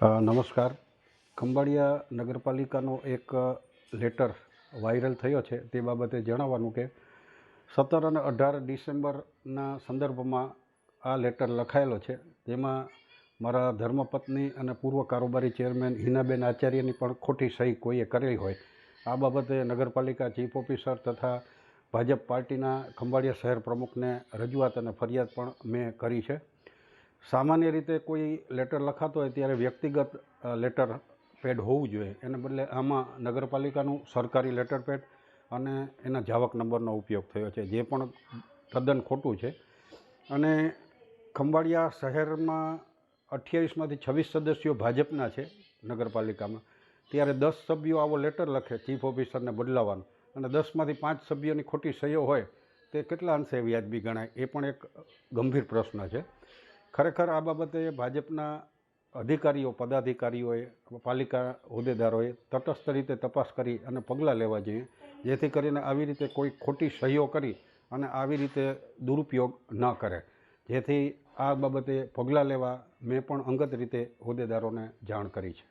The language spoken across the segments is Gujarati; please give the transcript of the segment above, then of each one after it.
નમસ્કાર. ખંભાળિયા નગરપાલિકાનો એક લેટર વાયરલ થયો છે તે બાબતે જણાવવાનું કે સત્તર અને અઢાર ડિસેમ્બરના સંદર્ભમાં આ લેટર લખાયેલો છે. તેમાં મારા ધર્મપત્ની અને પૂર્વ કારોબારી ચેરમેન હિનાબેન આચાર્યની પણ ખોટી સહી કોઈએ કરેલી હોય. આ બાબતે નગરપાલિકા ચીફ ઓફિસર તથા ભાજપ પાર્ટીના ખંભાળિયા શહેર પ્રમુખને રજૂઆત અને ફરિયાદ પણ મેં કરી છે. સામાન્ય રીતે કોઈ લેટર લખાતો હોય ત્યારે વ્યક્તિગત લેટર પેડ હોવું જોઈએ. એને બદલે આમાં નગરપાલિકાનું સરકારી લેટર પેડ અને એના જાવક નંબરનો ઉપયોગ થયો છે, જે પણ તદ્દન ખોટું છે. અને ખંભાળિયા શહેરમાં અઠ્યાવીસમાંથી છવ્વીસ સદસ્યો ભાજપના છે નગરપાલિકામાં. ત્યારે દસ સભ્યો આવો લેટર લખે ચીફ ઓફિસરને બદલાવાનો અને દસમાંથી પાંચ સભ્યોની ખોટી સહીઓ હોય, તે કેટલા અંશે વ્યાજબી ગણાય, એ પણ એક ગંભીર પ્રશ્ન છે. ખરેખર આ બાબતે ભાજપના અધિકારીઓ, પદાધિકારીઓએ, પાલિકા હોદ્દેદારોએ તટસ્થ રીતે તપાસ કરી અને પગલાં લેવા જોઈએ. જેથી કરીને આવી રીતે કોઈ ખોટી સહીઓ કરી અને આવી રીતે દુરુપયોગ ન કરે. જેથી આ બાબતે પગલાં લેવા મેં પણ અંગત રીતે હોદ્દેદારોને જાણ કરી છે.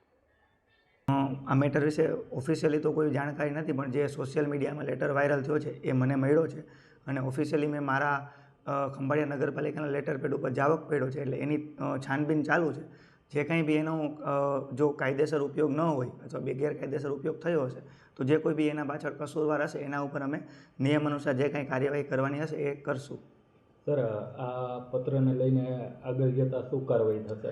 આ મેટર વિશે ઓફિશિયલી તો કોઈ જાણકારી નથી, પણ જે સોશિયલ મીડિયામાં લેટર વાયરલ થયો છે એ મને મળ્યો છે. અને ઓફિશિયલી મેં મારા ખંભાળિયા નગરપાલિકાના લેટર પેડ ઉપર જાવક પેડો છે એટલે એની છાનબીન ચાલુ છે. જે કંઈ બી એનો જો કાયદેસર ઉપયોગ ન હોય અથવા બે ગેરકાયદેસર ઉપયોગ થયો હશે, તો જે કોઈ બી એના પાછળ કસૂરવાર હશે, એના ઉપર અમે નિયમ અનુસાર જે કાંઈ કાર્યવાહી કરવાની હશે એ કરશું. સર, આ પત્રને લઈને આગળ જતાં શું કાર્યવાહી થશે?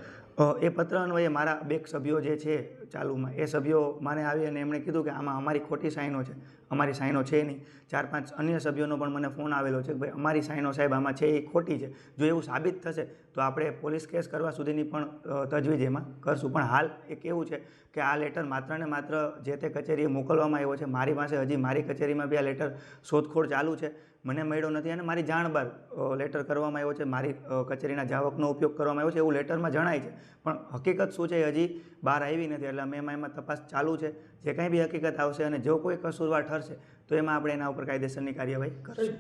એ પત્ર અન્વયે મારા બે સભ્યો જે છે ચાલુમાં, એ સભ્યો મને આવી અને એમણે કીધું કે આમાં અમારી ખોટી સાઈનો છે. અમારી સાઈનો છે નહીં. ચાર પાંચ અન્ય સભ્યોનો પણ મને ફોન આવેલો છે કે ભાઈ, અમારી સાઈનો સાહેબ આમાં છે, એ ખોટી છે. જો એવું સાબિત થશે, તો આપણે પોલીસ કેસ કરવા સુધીની પણ તજવીજ એમાં કરશું. પણ હાલ એ કેવું છે કે આ લેટર માત્ર ને માત્ર જે તે કચેરીએ મોકલવામાં આવ્યો છે, મારી પાસે હજી મારી કચેરીમાં બી આ લેટર શોધખોળ ચાલુ છે. મને મળ્યો નથી અને મારી જાણ બહાર લેટર કરવામાં આવ્યો છે. મારી કચેરીના જાવકનો ઉપયોગ કરવામાં આવ્યો છે એવું લેટરમાં જણાય છે. પણ હકીકત શું છે હજી બહાર આવી નથી એટલે અમે એમાં એમાં તપાસ ચાલુ છે. જે કાંઈ બી હકીકત આવશે અને જો કોઈ કસૂરવાર ઠરશે તો એમાં આપણે એના ઉપર કાયદેસરની કાર્યવાહી કરશું.